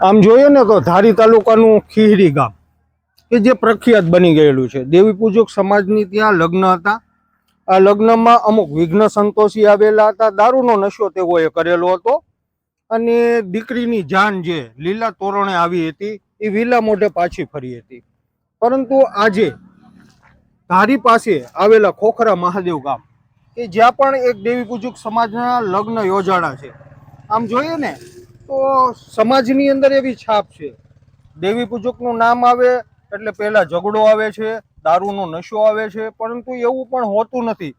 આમ જોઈએ ને તો ધારી તાલુકાનું ખીહરી ગામ, કે જે પ્રખ્યાત બની ગયેલું છે. દેવી પૂજક સમાજની ત્યાં લગ્ન હતા. આ લગ્નમાં અમુક વિઘ્ન સંતોષી આવેલા હતા. દારૂનો નશો તેઓએ કરેલો હતો. અને દીકરીની જાન જે લીલા તોરણે આવી હતી, એ વિલા મોઢે પાછી ફરી હતી. પરંતુ આજે ધારી પાસે આવેલા ખોખરા મહાદેવ ગામ, કે જ્યાં પણ એક દેવી પૂજક સમાજના લગ્ન યોજાણા છે. આમ જોઈએ ને તો સમાજની અંદર એવી છાપ છે. દેવી પૂજકનું નામ આવે એટલે પહેલા ઝઘડો આવે છે, દારૂનો નશો આવે છે, પરંતુ એવું પણ હોતું નથી.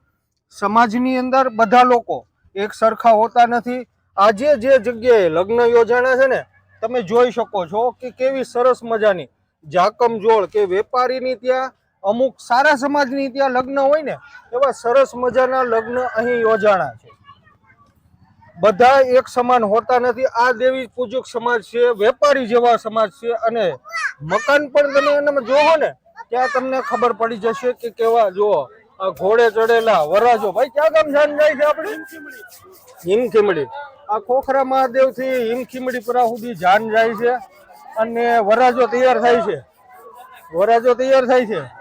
સમાજની અંદર બધા લોકો એક સરખા હોતા નથી. આજે જે જગ્યાએ લગ્ન યોજાણા છે ને, તમે જોઈ શકો છો કે કેવી સરસ મજાની જાકમ જોડ કે વેપારીની ત્યાં અમુક સારા સમાજની ત્યાં લગ્ન હોય ને, એવા સરસ મજાના લગ્ન અહીં યોજાણા છે. બધા એક સમાન હોતા નથી. આ દેવી પૂજક સમાજ છે, વેપારી જેવા સમાજ છે અને મકાન પણ તમે એનામાં જોવો ને, ત્યાં તમને ખબર પડી જશે કે કેવા જુઓ, આ ઘોડે ચડેલા વરાજો ભાઈ, ક્યાં ગામ જાન જાય છે આપણે? હિમખીમડી. આ ખોખરા મહાદેવથી હિમખીમડી પરા સુધી જાન જાય છે અને વરાજો તૈયાર થાય છે. વરાજો તૈયાર થાય છે.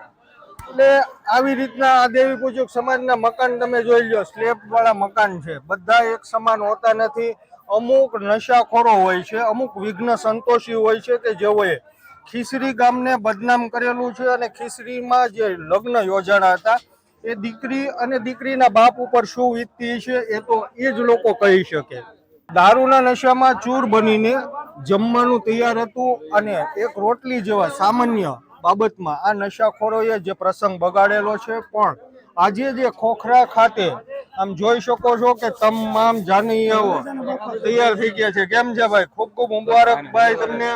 એટલે આવી રીતના આ દેવી પૂજક સમાજના મકાન તમે જોઈ લો સ્લેબ વાળા મકાન છે. બધા એક સમાન હોતા નથી. અમુક નશાખોરો હોય છે, અમુક વિઘ્ન સંતોષી હોય છે કે જેઓએ ખીસરી ગામને બદનામ કરેલું છે અને ખીસરીમાં જે લગ્ન યોજાણા હતા, એ દીકરી અને દીકરીના બાપ ઉપર શું વીતતી છે એ તો એ જ લોકો કહી શકે. દારૂના નશામાં ચૂર બનીને જમવાનું તૈયાર હતું અને એક રોટલી જેવા સામાન્ય બાબતમાં આ નશાખોરોએ જે પ્રસંગ બગાડેલો છે પણ આજે જે ખોખરા ખાતે આમ જોઈ શકો છો કે તમામ જાનીઓ તૈયાર થઈ ગયા છે. કેમ છે ભાઈ? ખૂબ ખૂબ મુબારક ભાઈ તમને.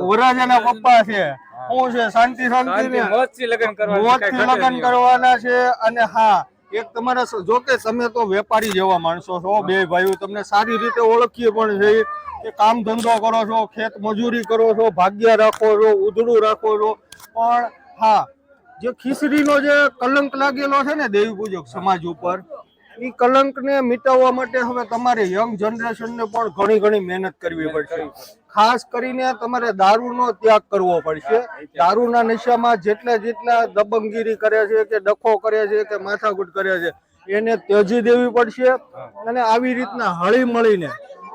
વરાજાના પપ્પા છે. શું છે? શાંતિ શાંતિ લગ્ન કરવાના છે અને હા એક તમારા જો કે તમે તો વેપારી જેવા માણસો છો, બે ભાઈઓ, તમને સારી રીતે ઓળખીએ પણ છે કે કામ ધંધો કરો છો, ખેત મજૂરી કરો છો, ભાગ્ય રાખો છો ઉધડું રાખો છો. પણ હા, જે ખીચડીનો જે કલંક લાગેલો છે ને દેવી પૂજક સમાજ ઉપર એ કલંકને મિટાવવા માટે હવે તમારે યંગ જનરેશનને પણ ઘણી ઘણી મહેનત કરવી પડશે. ખાસ કરીને તમારે દારૂનો ત્યાગ કરવો પડશે. દારૂના નશામાં જેટલા જેટલા દબંગગીરી કરે છે કે ડખો કરે છે કે માથાકૂટ કરે છે એને ત્યજી દેવી પડશે અને આવી રીતના હળી મળીને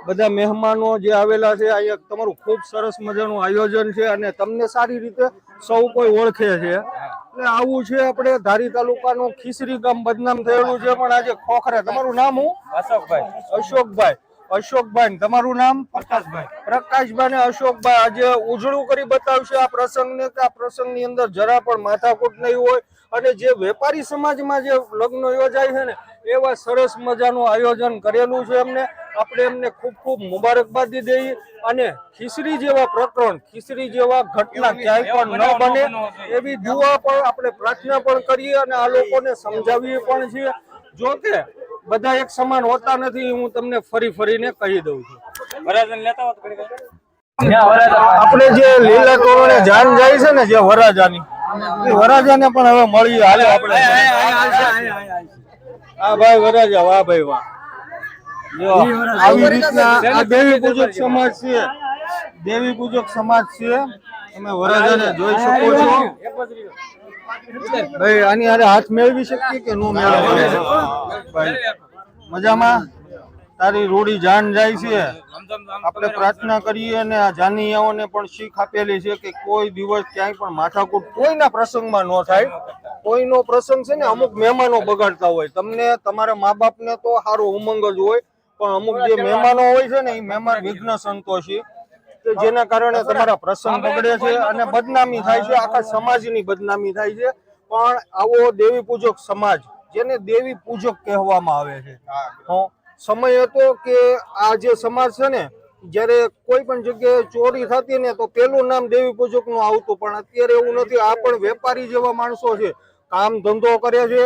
બધા મહેમાનો જે આવેલા છે અહીંયા તમારું ખૂબ સરસ મજાનું આયોજન છે અને તમને સારી રીતે સૌ કોઈ ઓળખે છે. એટલે આવું છે આપણે ધારી તાલુકાનું ખીસરી ગામ બદનામ થયેલું છે પણ આજે ખોખરે. તમારું નામ હું અશોકભાઈ. અશોકભાઈ. અશોકભાઈ તમારું નામ? પ્રકાશભાઈ. પ્રકાશભાઈ ને અશોકભાઈ આજે ઉજળું કરી બતાવશે આ પ્રસંગને કે આ પ્રસંગની અંદર જરા પણ માથાકૂટ નહીં હોય અને જે વેપારી સમાજમાં જે લગ્ન યોજાય છે ને એવા સરસ મજાનું આયોજન કરેલું છે એમને. આપણે એમને ખૂબ ખૂબ મુબારકબાદી દઈએ અને ખીચડી જેવા પ્રકરણ ખીચડી જેવા ઘટના ક્યાંય પણ ન બને. એવી દુઆ પણ આપણે પ્રાર્થના પણ કરીએ અને આ લોકોને સમજાવીએ પણ છીએ. જો કે બધા એક સમાન હોતા નથી હું તમને ફરી ફરીને કહી દઉં છું. વરાજન લેતા. આપણે જે લીલા કોરોને જાન જાય છે ને જે વરાજાની એ વરાજાને પણ હવે મળીએ હાલે આપણે. હા ભાઈ વરાજા વાહ ભાઈ વાહ. જો, આવી રીતના આ દેવી પૂજક સમાજ છે. દેવી પૂજક સમાજ છે. તમે વરાજાને જોઈ શકો છો. ભાઈ, આની હારે હાથ મેળવી શકીએ કે નો મેળવી મજામાં? તારી રૂડી જાન જાય છે. આપણે પ્રાર્થના કરીએ અને આ જાનીયાઓને પણ શીખ આપેલી છે કે કોઈ દિવસ ક્યાંય પણ માથાકૂટ કોઈના પ્રસંગમાં ન થાય. કોઈનો પ્રસંગ છે ને અમુક મહેમાનો બગાડતા હોય. તમને તમારા મા બાપને તો સારો ઉમંગ જ હોય, પણ અમુક જે મહેમાનો હોય છે ને, એ મહેમાન વિઘ્ન સંતોષી. કે જેના કારણે તમારા પ્રસંગ બગડે છે અને બદનામી થાય છે આખા સમાજની બદનામી થાય છે. પણ આવો દેવી પૂજક સમાજ જેને દેવી પૂજક કહેવામાં આવે છે. સમય હતો કે આ જે સમાજ છે ને જ્યારે કોઈ પણ જગ્યાએ ચોરી થતી ને તો પેલું નામ દેવી પૂજકનું આવતું પણ અત્યારે એવું નથી. આ પણ વેપારી જેવા માણસો છે. કામ ધંધો કરે છે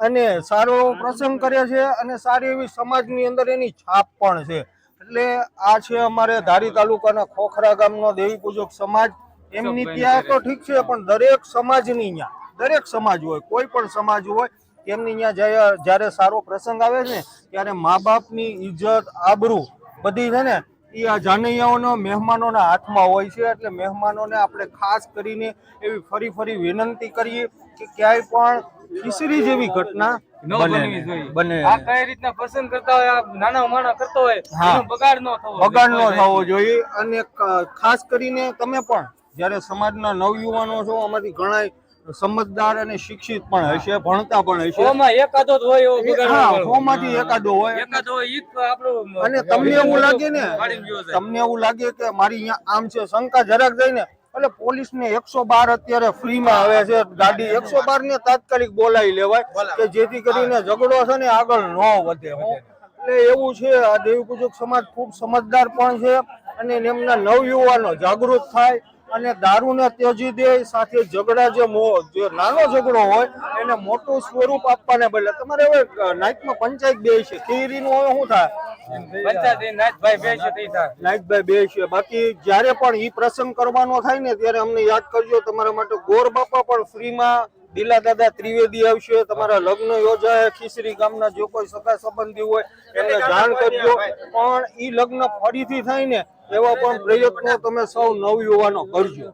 અને સારો પ્રસંગ કરે છે અને સારી એવી સમાજની અંદર એની છાપ પણ છે. એટલે આ છે અમારે ધારી તાલુકાના ખોખરા ગામનો દેવી પૂજક સમાજ. એમની ત્યાં તો ઠીક છે પણ દરેક સમાજની ત્યાં દરેક સમાજ હોય કોઈ પણ સમાજ હોય એમની ત્યાં જ્યારે જ્યારે સારો પ્રસંગ આવે છે ત્યારે મા બાપની ઇજ્જત આબરૂ બધી છે ને એ આ જાનૈયાઓનો મહેમાનોના હાથમાં હોય છે એટલે મહેમાનોને આપણે ખાસ કરીને એવી ફરી ફરી વિનંતી કરીએ કે ક્યાંય પણ ખીસરી જેવી ઘટના ન બને બનવી નહીં. જોઈએ બને આ નહીં. કઈ રીતના પસંદ કરતા હોય આ નાના માણસ હોય હા. એનો બગાડ ન થવો જોઈએ. અને ખાસ કરીને તમે પણ જ્યારે સમાજના નવયુવાનો છો આમાંથી ઘણા સમજદાર અને શિક્ષિત પણ હશે ભણતા પણ હશે એકાદો હોય એવો એકાદો હોય એકાદો હોય અને તમને એવું લાગે ને. તમને એવું લાગે કે મારી અહીંયા આમ છે શંકા જરાક જાય ને એટલે પોલીસ ને એકસો બાર અત્યારે ફ્રી માં આવે છે. ગાડી એકસો બાર ને તાત્કાલિક બોલાવી લેવાય કે જેથી કરીને ઝઘડો છે ને આગળ ન વધે. એટલે એવું છે આ દેવી પૂજક સમાજ ખૂબ સમજદાર પણ છે અને એમના નવયુવાનો જાગૃત થાય. અને દારૂને ત્યજી દે સાથે ઝઘડા જે જે નાનો ઝઘડો હોય એને મોટું સ્વરૂપ આપવાને બદલે તમારે હવે નાઇટમાં પંચાયત બે છે ખીરીનું હવે શું થાય. નાઈકભાઈ બે છે બાકી જ્યારે પણ ઈ પ્રસંગ કરવાનો થાય ને ત્યારે અમને યાદ કરજો તમારા માટે ગોર બાપા પણ ફ્રીમાં દિલા દાદા ત્રિવેદી આવશે તમારા લગ્ન યોજાય ખીસરી ગામના જો કોઈ સગા સંબંધી હોય એમને જાણ કરજો. પણ ઈ લગ્ન ફરીથી થાય ને એવા પણ પ્રયત્નો તમે સૌ નવયુવાનો કરજો.